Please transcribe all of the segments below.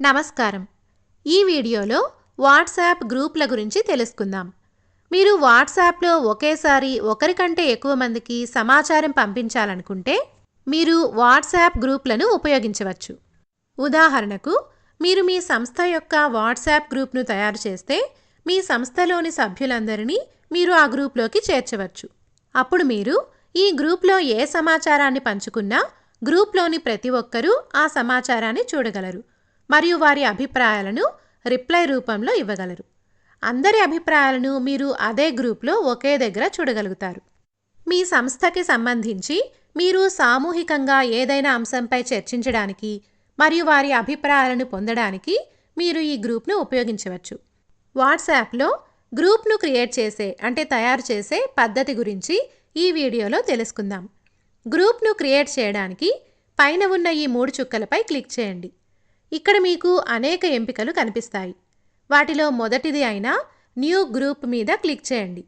నమస్కారం. ఈ వీడియోలో వాట్సాప్ గ్రూప్ల గురించి తెలుసుకుందాం. మీరు వాట్సాప్లో ఒకేసారి ఒకరికంటే ఎక్కువ మందికి సమాచారం పంపించాలనుకుంటే మీరు వాట్సాప్ గ్రూప్లను ఉపయోగించవచ్చు. ఉదాహరణకు మీరు మీ సంస్థ యొక్క వాట్సాప్ గ్రూప్ను తయారు చేస్తే మీ సంస్థలోని సభ్యులందరినీ మీరు ఆ గ్రూప్లోకి చేర్చవచ్చు. అప్పుడు మీరు ఈ గ్రూప్లో ఏ సమాచారాన్ని పంచుకున్నా గ్రూప్లోని ప్రతి ఒక్కరూ ఆ సమాచారాన్ని చూడగలరు. మరియు వారి అభిప్రాయాలను రిప్లై రూపంలో ఇవ్వగలరు. అందరి అభిప్రాయాలను మీరు అదే గ్రూప్లో ఒకే దగ్గర చూడగలుగుతారు. మీ సంస్థకి సంబంధించి మీరు సామూహికంగా ఏదైనా అంశంపై చర్చించడానికి మరియు వారి అభిప్రాయాలను పొందడానికి మీరు ఈ గ్రూప్ను ఉపయోగించవచ్చు. వాట్సాప్లో గ్రూప్ను క్రియేట్ చేసే అంటే తయారు చేసే పద్ధతి గురించి ఈ వీడియోలో తెలుసుకుందాం. గ్రూప్ను క్రియేట్ చేయడానికి పైన ఉన్న ఈ మూడు చుక్కలపై క్లిక్ చేయండి. ఇక్కడ మీకు అనేక ఎంపికలు కనిపిస్తాయి. వాటిలో మొదటిది అయిన న్యూ గ్రూప్ మీద క్లిక్ చేయండి.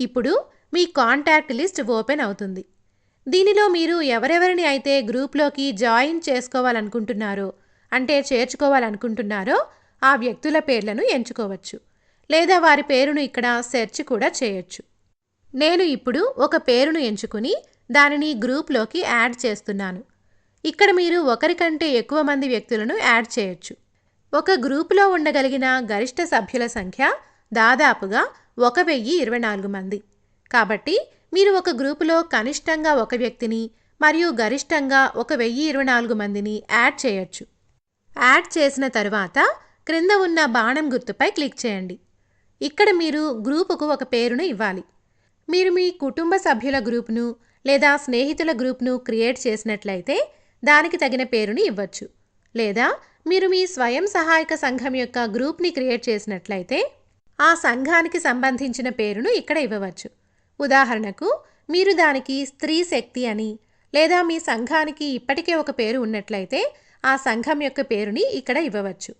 ఇప్పుడు మీ కాంటాక్ట్ లిస్ట్ ఓపెన్ అవుతుంది. దీనిలో మీరు ఎవరెవరిని అయితే గ్రూప్లోకి జాయిన్ చేసుకోవాలనుకుంటున్నారో అంటే చేర్చుకోవాలనుకుంటున్నారో ఆ వ్యక్తుల పేర్లను ఎంచుకోవచ్చు. లేదా వారి పేరును ఇక్కడ సెర్చ్ కూడా చేయొచ్చు. నేను ఇప్పుడు ఒక పేరును ఎంచుకుని దానిని గ్రూప్లోకి యాడ్ చేస్తున్నాను. ఇక్కడ మీరు ఒకరికంటే ఎక్కువ మంది వ్యక్తులను యాడ్ చేయొచ్చు. ఒక గ్రూపులో ఉండగలిగిన గరిష్ట సభ్యుల సంఖ్య దాదాపుగా ఒక వెయ్యి ఇరవై నాలుగు మంది. కాబట్టి మీరు ఒక గ్రూపులో కనిష్టంగా ఒక వ్యక్తిని మరియు గరిష్టంగా ఒక వెయ్యి ఇరవై నాలుగు మందిని యాడ్ చేయొచ్చు. యాడ్ చేసిన తరువాత క్రింద ఉన్న బాణం గుర్తుపై క్లిక్ చేయండి. ఇక్కడ మీరు గ్రూపుకు ఒక పేరును ఇవ్వాలి. మీరు మీ కుటుంబ సభ్యుల గ్రూప్ను లేదా స్నేహితుల గ్రూప్ను క్రియేట్ చేసినట్లయితే దానికి తగిన పేరుని ఇవ్వచ్చు. లేదా మీరు మీ స్వయం సహాయక సంఘం యొక్క గ్రూప్ని క్రియేట్ చేసినట్లయితే ఆ సంఘానికి సంబంధించిన పేరును ఇక్కడ ఇవ్వవచ్చు. ఉదాహరణకు మీరు దానికి స్త్రీ శక్తి అని లేదా మీ సంఘానికి ఇప్పటికే ఒక పేరు ఉన్నట్లయితే ఆ సంఘం యొక్క పేరుని ఇక్కడ ఇవ్వవచ్చు.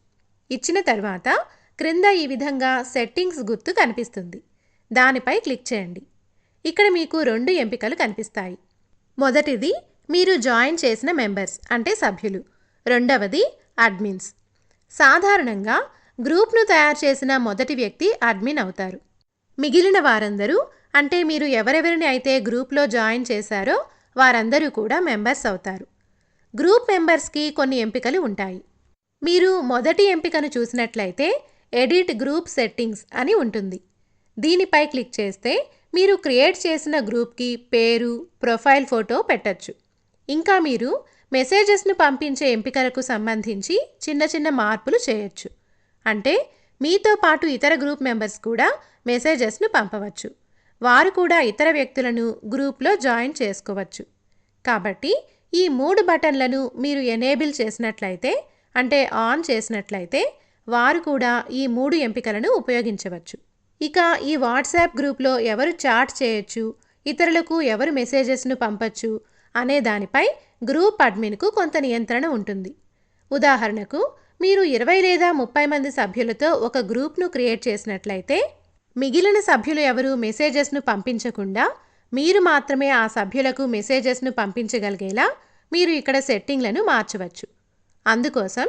ఇచ్చిన తర్వాత క్రింద ఈ విధంగా సెట్టింగ్స్ గుర్తు కనిపిస్తుంది. దానిపై క్లిక్ చేయండి. ఇక్కడ మీకు రెండు ఎంపికలు కనిపిస్తాయి. మొదటిది మీరు జాయిన్ చేసిన మెంబర్స్ అంటే సభ్యులు. రెండవది అడ్మిన్స్. సాధారణంగా గ్రూప్ను తయారు చేసిన మొదటి వ్యక్తి అడ్మిన్ అవుతారు. మిగిలిన వారందరూ అంటే మీరు ఎవరెవరిని అయితే గ్రూప్లో జాయిన్ చేశారో వారందరూ కూడా మెంబర్స్ అవుతారు. గ్రూప్ మెంబర్స్కి కొన్ని ఎంపికలు ఉంటాయి. మీరు మొదటి ఎంపికను చూసినట్లయితే ఎడిట్ గ్రూప్ సెట్టింగ్స్ అని ఉంటుంది. దీనిపై క్లిక్ చేస్తే మీరు క్రియేట్ చేసిన గ్రూప్కి పేరు ప్రొఫైల్ ఫోటో పెట్టచ్చు. ఇంకా మీరు మెసేజెస్ను పంపించే ఎంపికలకు సంబంధించి చిన్న చిన్న మార్పులు చేయొచ్చు. అంటే మీతో పాటు ఇతర గ్రూప్ మెంబర్స్ కూడా మెసేజెస్ను పంపవచ్చు. వారు కూడా ఇతర వ్యక్తులను గ్రూప్లో జాయిన్ చేసుకోవచ్చు. కాబట్టి ఈ మూడు బటన్లను మీరు ఎనేబుల్ చేసినట్లయితే అంటే ఆన్ చేసినట్లయితే వారు కూడా ఈ మూడు ఎంపికలను ఉపయోగించవచ్చు. ఇక ఈ వాట్సాప్ గ్రూప్లో ఎవరు చాట్ చేయొచ్చు ఇతరులకు ఎవరు మెసేజెస్ను పంపచ్చు అనే దానిపై గ్రూప్ అడ్మిన్కు కొంత నియంత్రణ ఉంటుంది. ఉదాహరణకు మీరు ఇరవై లేదా ముప్పై మంది సభ్యులతో ఒక గ్రూప్ను క్రియేట్ చేసినట్లయితే మిగిలిన సభ్యులు ఎవరు మెసేజెస్ను పంపించకుండా మీరు మాత్రమే ఆ సభ్యులకు మెసేజెస్ను పంపించగలిగేలా మీరు ఇక్కడ సెట్టింగ్లను మార్చవచ్చు. అందుకోసం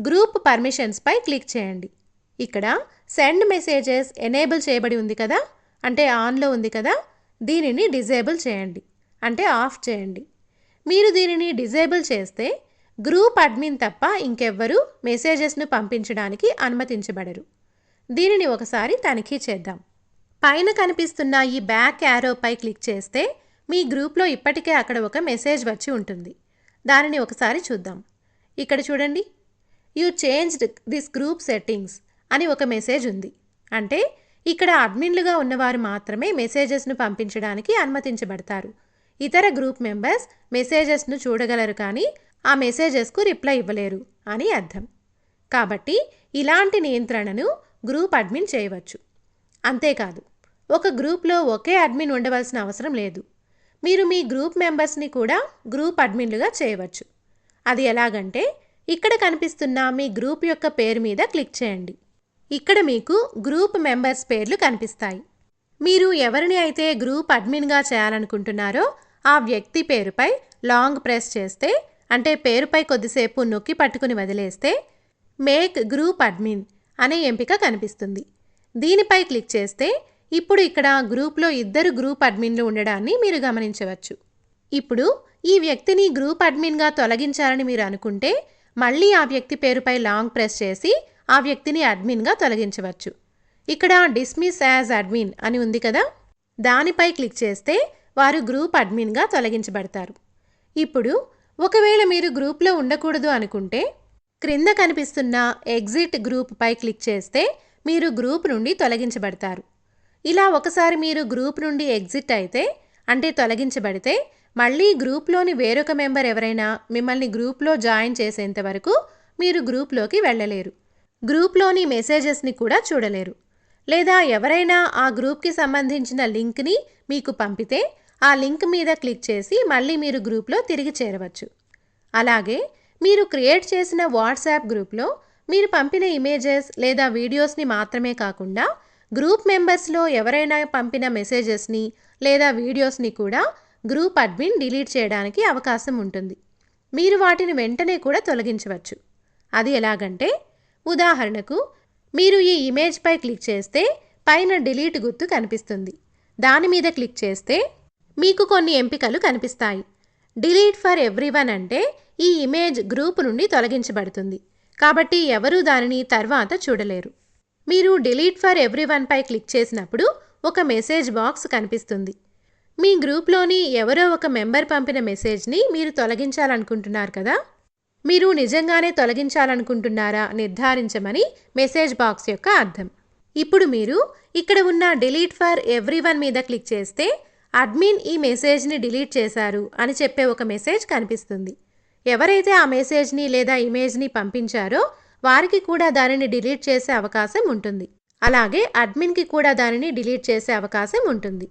గ్రూప్ పర్మిషన్స్పై క్లిక్ చేయండి. ఇక్కడ సెండ్ మెసేజెస్ ఎనేబుల్ చేయబడి ఉంది కదా? అంటే ఆన్లో ఉంది కదా? దీనిని డిజేబుల్ చేయండి. అంటే ఆఫ్ చేయండి. మీరు దీనిని డిజేబుల్ చేస్తే గ్రూప్ అడ్మిన్ తప్ప ఇంకెవ్వరూ మెసేజెస్ను పంపించడానికి అనుమతించబడరు. దీనిని ఒకసారి తనిఖీ చేద్దాం. పైన కనిపిస్తున్న ఈ బ్యాక్ యారోపై క్లిక్ చేస్తే మీ గ్రూప్లో ఇప్పటికే అక్కడ ఒక మెసేజ్ వచ్చి ఉంటుంది. దానిని ఒకసారి చూద్దాం. ఇక్కడ చూడండి. You changed this group settings అని ఒక మెసేజ్ ఉంది. అంటే ఇక్కడ అడ్మిన్లుగా ఉన్నవారు మాత్రమే మెసేజెస్ను పంపించడానికి అనుమతించబడతారు. ఇతర గ్రూప్ మెంబర్స్ మెసేజెస్ను చూడగలరు కానీ ఆ మెసేజెస్కు రిప్లై ఇవ్వలేరు అని అర్థం. కాబట్టి ఇలాంటి నియంత్రణను గ్రూప్ అడ్మిన్ చేయవచ్చు. అంతేకాదు ఒక గ్రూప్లో ఒకే అడ్మిన్ ఉండవలసిన అవసరం లేదు. మీరు మీ గ్రూప్ మెంబర్స్ని కూడా గ్రూప్ అడ్మిన్లుగా చేయవచ్చు. అది ఎలాగంటే ఇక్కడ కనిపిస్తున్న మీ గ్రూప్ యొక్క పేరు మీద క్లిక్ చేయండి. ఇక్కడ మీకు గ్రూప్ మెంబర్స్ పేర్లు కనిపిస్తాయి. మీరు ఎవరిని అయితే గ్రూప్ అడ్మిన్గా చేయాలనుకుంటున్నారో ఆ వ్యక్తి పేరుపై లాంగ్ ప్రెస్ చేస్తే అంటే పేరుపై కొద్దిసేపు నొక్కి పట్టుకుని వదిలేస్తే మేక్ గ్రూప్ అడ్మిన్ అనే ఎంపిక కనిపిస్తుంది. దీనిపై క్లిక్ చేస్తే ఇప్పుడు ఇక్కడ గ్రూప్లో ఇద్దరు గ్రూప్ అడ్మిన్లు ఉండడాన్ని మీరు గమనించవచ్చు. ఇప్పుడు ఈ వ్యక్తిని గ్రూప్ అడ్మిన్గా తొలగించాలని మీరు అనుకుంటే మళ్ళీ ఆ వ్యక్తి పేరుపై లాంగ్ ప్రెస్ చేసి ఆ వ్యక్తిని అడ్మిన్గా తొలగించవచ్చు. ఇక్కడ డిస్మిస్ యాజ్ అడ్మిన్ అని ఉంది కదా? దానిపై క్లిక్ చేస్తే వారు గ్రూప్ అడ్మిన్గా తొలగించబడతారు. ఇప్పుడు ఒకవేళ మీరు గ్రూప్లో ఉండకూడదు అనుకుంటే క్రింద కనిపిస్తున్న ఎగ్జిట్ గ్రూప్పై క్లిక్ చేస్తే మీరు గ్రూప్ నుండి తొలగించబడతారు. ఇలా ఒకసారి మీరు గ్రూప్ నుండి ఎగ్జిట్ అయితే అంటే తొలగించబడితే మళ్ళీ గ్రూప్లోని వేరొక మెంబర్ ఎవరైనా మిమ్మల్ని గ్రూప్లో జాయిన్ చేసేంత వరకు మీరు గ్రూప్లోకి వెళ్ళలేరు. గ్రూప్లోని మెసేజెస్ని కూడా చూడలేరు. లేదా ఎవరైనా ఆ గ్రూప్కి సంబంధించిన లింక్ని మీకు పంపితే ఆ లింక్ మీద క్లిక్ చేసి మళ్ళీ మీరు గ్రూప్లో తిరిగి చేరవచ్చు. అలాగే మీరు క్రియేట్ చేసిన వాట్సాప్ గ్రూప్లో మీరు పంపిన ఇమేజెస్ లేదా వీడియోస్ని మాత్రమే కాకుండా గ్రూప్ మెంబర్స్లో ఎవరైనా పంపిన మెసేజెస్ని లేదా వీడియోస్ని కూడా గ్రూప్ అడ్మిన్ డిలీట్ చేయడానికి అవకాశం ఉంటుంది. మీరు వాటిని వెంటనే కూడా తొలగించవచ్చు. అది ఎలాగంటే ఉదాహరణకు మీరు ఈ ఇమేజ్పై క్లిక్ చేస్తే పైన డిలీట్ గుర్తు కనిపిస్తుంది. దాని మీద క్లిక్ చేస్తే మీకు కొన్ని ఎంపికలు కనిపిస్తాయి. డిలీట్ ఫర్ ఎవ్రీవన్ అంటే ఈ ఇమేజ్ గ్రూప్ నుండి తొలగించబడుతుంది. కాబట్టి ఎవరూ దానిని తర్వాత చూడలేరు. మీరు డిలీట్ ఫర్ ఎవ్రీవన్ పై క్లిక్ చేసినప్పుడు ఒక మెసేజ్ బాక్స్ కనిపిస్తుంది. మీ గ్రూప్లోని ఎవరో ఒక మెంబర్ పంపిన మెసేజ్ని మీరు తొలగించాలనుకుంటున్నారు కదా? మీరు నిజంగానే తొలగించాలనుకుంటున్నారా నిర్ధారించమని మెసేజ్ బాక్స్ యొక్క అర్థం. ఇప్పుడు మీరు ఇక్కడ ఉన్న డిలీట్ ఫర్ ఎవ్రీవన్ మీద క్లిక్ చేస్తే అడ్మిన్ ఈ మెసేజ్ని డిలీట్ చేశారు అని చెప్పే ఒక మెసేజ్ కనిపిస్తుంది. ఎవరైతే ఆ మెసేజ్ని లేదా ఇమేజ్ని పంపించారో వారికి కూడా దానిని డిలీట్ చేసే అవకాశం ఉంటుంది. అలాగే అడ్మిన్కి కూడా దానిని డిలీట్ చేసే అవకాశం ఉంటుంది.